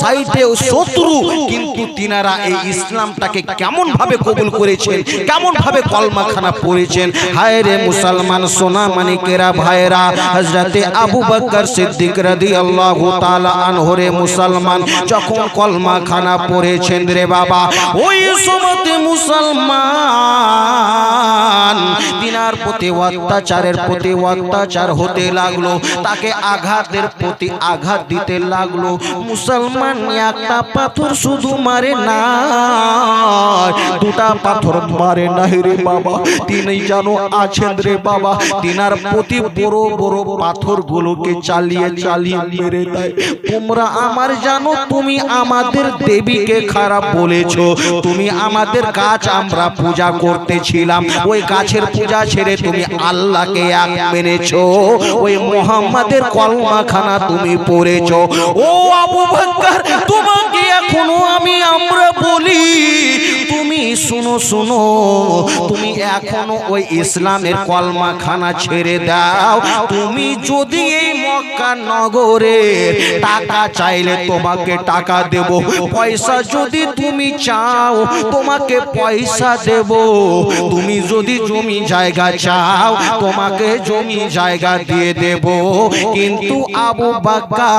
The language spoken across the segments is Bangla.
সাইডে শত্রু। কিন্তু তিনারা এই ইসলামটাকে কেমন ভাবে কবুল করেছেন কেমন ভাবে কলমাখানা পড়েছেন? হায় রে মুসলমান সোনা মানিকেরা ভাইরা হজরতে আবু বকর সিদ্দিক রাদিয়াল্লাহু তাআলা আনহরে মুসলমান যখন কলমাখানা পড়েছেন রে বাবা, ওই সময়তে মুসলমান প্রতি অত্যাচারের প্রতি অত্যাচার হতে লাগল। তাকে আঘাতের প্রতি আঘাত দিতে লাগল। মুসলমান একটা পাথর শুধু মারে না, দুটা পাথর মারে নাই রে বাবা। তিনি জানো আছেন রে বাবা। তিনার প্রতি বড় বড় পাথর গুলোকে চালিয়ে চালিয়ে মেরে দেয়। তোমরা আমার জানো, তুমি আমাদের দেবীকে খারাপ বলেছ। তুমি আমাদের গাছ আমরা পূজা করতেছিলাম। ওই গাছের পূজা ছেড়ে তুমি আল্লাহকে এক মেনেছো ওই মোহাম্মদের কলমাখানা তুমি পড়েছো। ও আবু বকর তোমাকে এখনও শুনো শুনো, তুমি এখনও ওই ইসলামের কলমাখানা ছেড়ে দাও। তুমি যদি এই মক্কা নগরে টাকা চাইলে তোমাকে টাকা দেব, পয়সা যদি তুমি চাও, তোমাকে পয়সা দেব। তুমি যদি জমি জায়গা চাও, তোমাকে জমি জায়গা দিয়ে দেব। কিন্তু আবু বাক্কা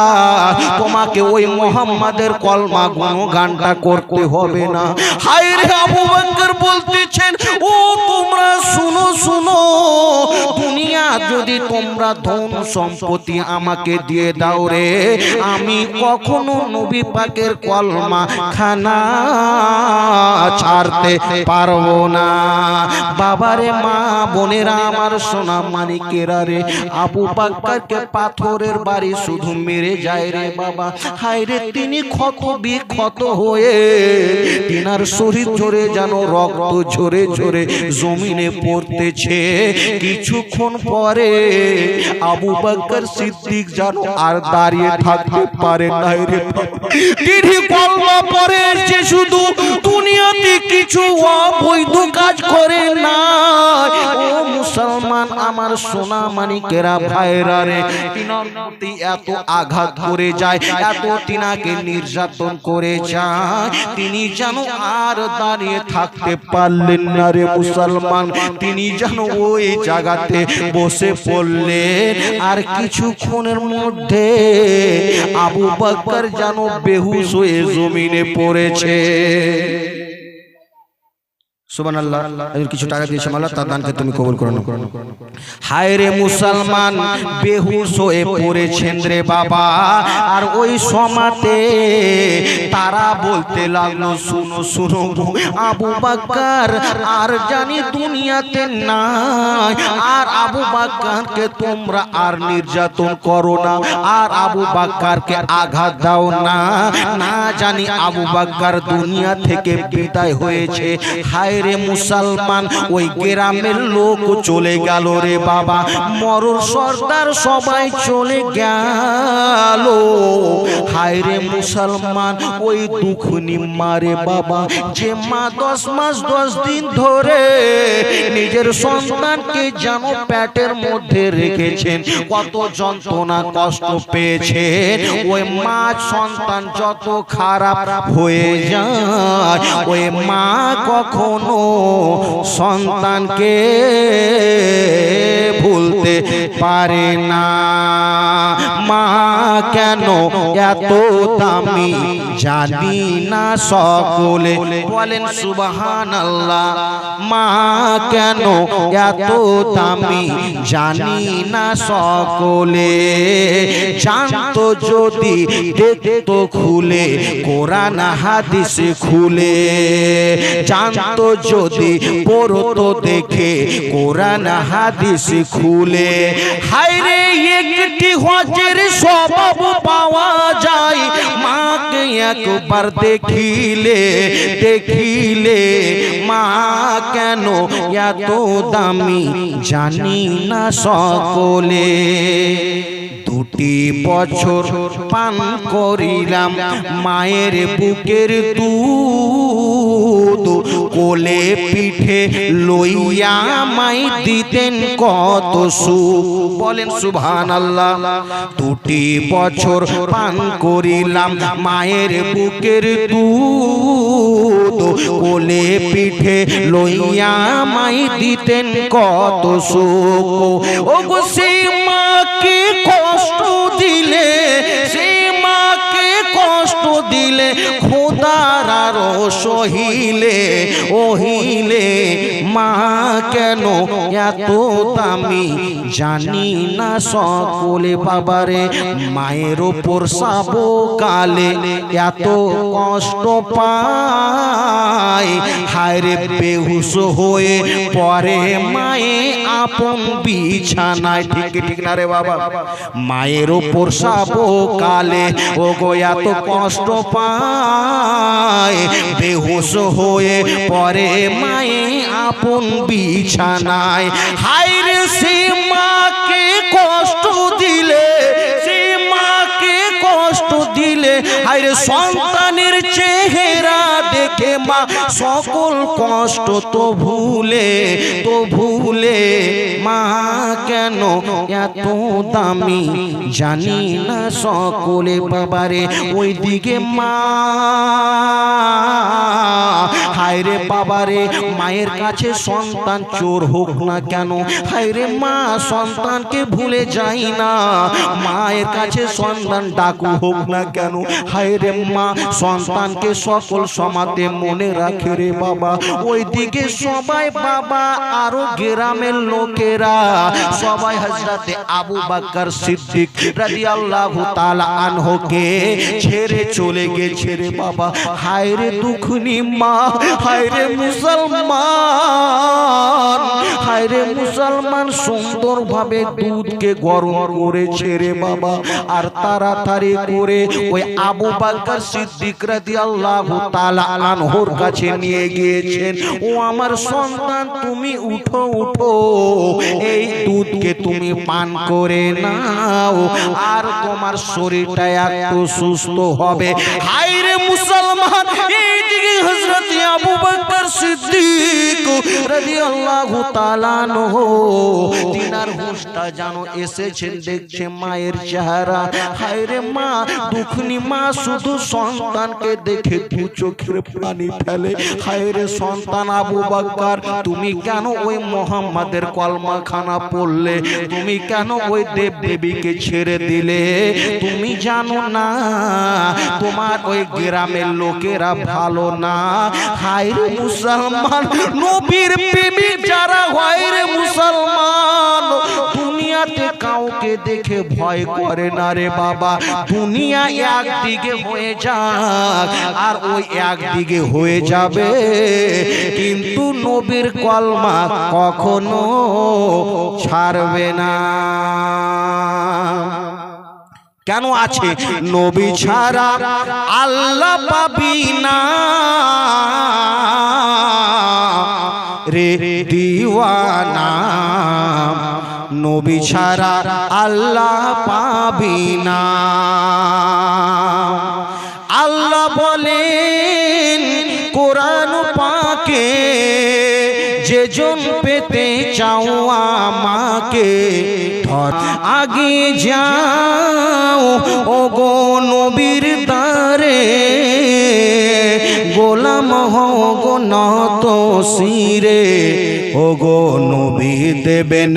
তোমাকে ওই মোহাম্মদের কলমা গানটা করতে হবে না। হায় রে আবু বাক্কর বলতেছেন, ও তোমরা শুনো শুনো, দুনিয়া যদি তোমরা ধন সম্পত্তি আমাকে দিয়ে দাও রে, আমি কখনো নবী পাকের কলমা খানা ছাড়তে পারব না। বাবারে, মা বোনেরা, আমার সোনা মানিকেরা রে, আবু বাক্কারকে পাথরের বাড়ি শুধু মেরে যায় রে বাবা। হায় রে তিনি ক্ষত বিক্ষত হয়ে তিনার শরীর ঝরে যেন রক্ত ঝরে ঝরে জমিনে পড়তেছে। কিছুক্ষণ পরে আবু বাক্কর সিদ্দিক যেন আর দাঁড়িয়ে থাকতে পারে নাই রে কলমা পরে যে শুধু দুনিয়াতে কিছু অবৈধ কাজ করে না ও মুসলমান, আমার সোনা মানিকেরা ভাইরা রে এত আঘাত করে যায়, এত তিনাকে নির্যাতন করে যায়। তিনি যেন আর দাঁড়িয়ে থাকতে পারলেন না রে মুসলমান। তিনি যেন ওই জায়গাতে বসে পড়লেন। আর কিছুক্ষণের মধ্যে আবু বাক্কর যেন বেহুশ হয়ে জমিনে পড়েছে। সুবান আল্লাহ একজন কিছু টাকা দিয়েছে আল্লাহ তার দানকে তুমি কবুল করো না হায় রে মুসলমান বেহুশ হয়ে পড়েছেন রে বাবা। আর ওই সমাতে তারা বলতে লাগল শুনো শুনো আবু বাক্কার আর জানি দুনিয়াতে নাই। আর আবু বাক্কারকে তোমরা আর নির্যাতন করো না। আর আবু বাক্কারকে আঘাত দাও না। না। জানি আবু বাক্কার দুনিয়া থেকে বিদায় হয়েছে। হায় রে মুসলমান ওই গ্রামের লোক চলে গেল রে বাবা। মরর সর্দার সবাই চলে গেল। হায় রে মুসলমান ওই দুঃখ মারে বাবা। যে মা দশ মাস দশ দিন ধরে নিজের সন্তানকে যেন প্যাটের মধ্যে রেখেছেন। কত যন্ত্রণা কষ্ট পেয়েছেন ওই মা সন্তান যত খারাপ হয়ে যায় ওই মা কখনো সন্তানকে ভুলতে পারে না। মা কেন এত দামি জানি না সকলে। বলেন সুবাহান আল্লাহ মা কেন এত দামি জানি না সকলে। জানতো যদি দেখতো খুলে, কোরআন হাদিস খুলে। জানতো যদি পড়তো দেখে কোরআন হাদিস খুলে। হায়রে, একটি হজের স্বভাব পাওয়া যায়। মাকে একবার দেখিলে দেখিলে, মা কেন এত দামি জানি না সকলে। দুটি বছর পান করিলাম, মায়ের বুকের দুধ কোলে পিঠে লইয়া মাই দিতেন কত সুখ। বলেন সুভান আল্লাহ দুটি বছর পান করিলাম মায়ের বুকের দুধ। কোলে পিঠে লইয়া মাই দিতেন কত সুখ। ও গো সেই মাকে কষ্ট দিলে সেই মাকে কষ্ট দিলে আরও সহিলে, ওহিলে, মা কেন এত দামি? জানি না সকলে বাবারে, মায়ের ওপর সাবো কালে এত কষ্ট পায়। হায়রে বেহুশ হয়ে পরে মায়ে আপন বিছানায়, ঠিক ঠিক না রে বাবা? মায়ের ওপর সাবো কালে ও গো এত কষ্ট পায়। বেহুশ হয়ে পরে মায়ে আপন বিছানায়। হায়রে সে মাকে কষ্ট দিলে সে মাকে কষ্ট দিলে। হায়রে সন্তানের চেহারা দেখে মা সকল কষ্ট তো ভুলে তো ভুলে। মা কেন এত দামি? জানি না সকলে বাবারে ওই দিকে মা, হায়রে বাবারে, মায়ের কাছে সন্তান চোর হোক না কেন? হায়রে মা, সন্তানকে ভুলে যাই না। মায়ের কাছে সন্তান ডাকু হোক না কেন? হায়রে মা, সন্তানকে সকল সমাতে মনে রাখে রে বাবা। ওইদিকে সবাই বাবা, আরও গ্রামের লোকেরা। সবাই হজরতে আবু বাকর সিদ্দিক রাদিয়াল্লাহু তাআলা আনহুকে ছেড়ে চলে গেছে রে বাবা। হায় রে দুখনি মা হায় রে মুসলমান। হায় রে মুসলমান, সুন্দরভাবে দুধকে গরম করেছে রে বাবা। আর তাড়াতাড়ি করে ওই আবু সিদ্দিক কাছে নিয়ে গিয়েছেন। ও আমার সন্তান, তুমি উঠো উঠো। এই দুধকে তুমি পান করে নাও। আর তোমার শরীরটা একটু সুস্থ হবে। হায় রে মুসলমান, এইদিকে আবু সিদ্দিক তিনার হুঁশটা যেন এসেছেন দেখছে মায়ের চেহারা। মা দুখনি মা শুধু সন্তানকে দেখে দু চোখের পানি ফেলে। সন্তান আবু বাক্কার তুমি কেন ওই মোহাম্মদের কলমা খানা পড়লে? তুমি কেন ওই দেব দেবীকে ছেড়ে দিলে? তুমি জানো না তোমার ওই গ্রামের লোকেরা ভালো না। হায় রে মুসলমান নবীর দেখে ভয় করে না রে বাবা। দুনিয়া একদিকে হয়ে যাক আর ওই একদিকে হয়ে যাবে। কিন্তু নবীর কলমা কখনো ছাড়বে না। কেন আছে? নবী ছাড়া আল্লাহ পাবি না। রে দিওয়ানা। নবী ছাড়া আল্লাহ পাবি না। আল্লাহ বলেন, কোরআন পাকে যেজন পেতে চাও আমাকে, ধর আগে যাও ও গো নবীর দারে গোলাম হো গো নত সিরে ও গো নবী দেবেন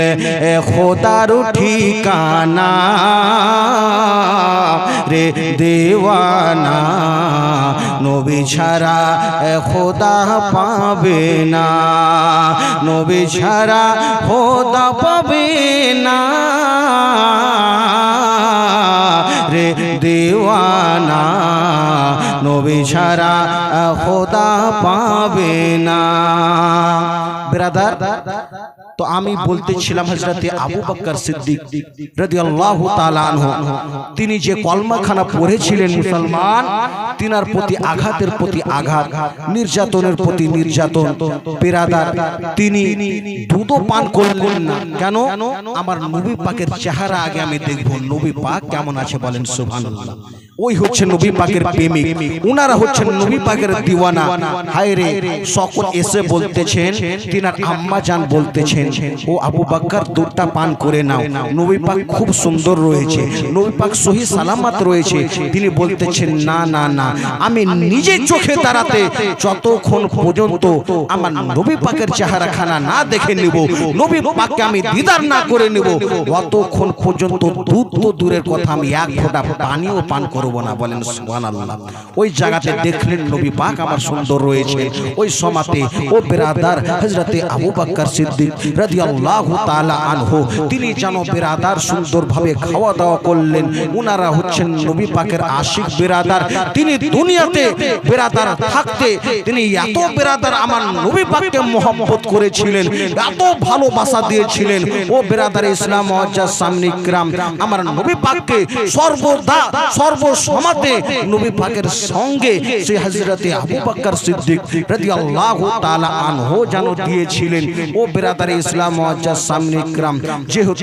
খোদার ঠিকানা রে দেওয়ানা। নবী ছাড়া খোদা পাবে না। নবী ছাড়া খোদা পাবে না। রে দেওয়ানা। নবী ছাড়া খোদা পাবে না। তো আমি বলতেছিলাম হজরতে আবু সিদ্দিক তিনি যে কলমাখানা পড়েছিলেন মুসলমান, তিনার প্রতি আঘাতের প্রতি আঘাত, নির্যাতনের প্রতি নির্যাতন পেরাদার তিনি দুধও পান করলেন না। কেন? আমার নবী পাকের চেহারা আগে আমি দেখব। নবী পাক কেমন আছে বলেন, সুবহানাল্লাহ। ওই হচ্ছে নবী পাকের প্রেমিক। উনারা হচ্ছেন নবী পাকের দিওয়ানা। হায় রে সকল এসে বলতেছেন তিনার আম্মা জান বলতেছেন ও আবু বাক্কার দুধটা পান করে নাও। নবী পাক খুব সুন্দর রয়েছে। নবী পাক সহি সালামাত রয়েছে। তিনি বলতেছেন না না না। আমি নিজের চোখে দাঁড়াতে যতক্ষণ পর্যন্ত আমার নবী পাকের চেহারা খানা না দেখে নেব নবী। পাককে আমি দিদার না করে নেব। অতক্ষণ পর্যন্ত দুধ তো দূরের কথা আমি এক ফোঁটা পানিও পান করব না বলেন সুবহানাল্লাহ। ওই জায়গাতে দেখলেন নবী পাক আমার সুন্দর রয়েছে। ওই সমাতে ও বেরাদার হযরতে আবু বকর সিদ্দিক রাদিয়াল্লাহু তাআলা আনহু, তিনি যেন বেরাদার সুন্দরভাবে খাওয়া দাওয়া করলেন। উনারা হচ্ছেন নবী পাকের আশিক বেরাদার। তিনি দুনিয়াতে বেরাদার থাকতে তিনি এত বেরাদার আমার নবী পাককে মোহাম্মত করেছিলেন, এত ভালোবাসা দিয়েছিলেন। ও বেরাদার ইসলাম ওয়াজ্জাজ সামনে ইকরাম, আমার নবী পাককে সর্বদা সর্বসমাতে নবী পাকের সঙ্গে সেই হযরতে আবু বাক্কর সিদ্দিক রাদিয়াল্লাহু তাআলা আনহু জানো দিয়েছিলেন। ও বেরাদারে ইসলাম সামনে ইকরাম, যেহেতু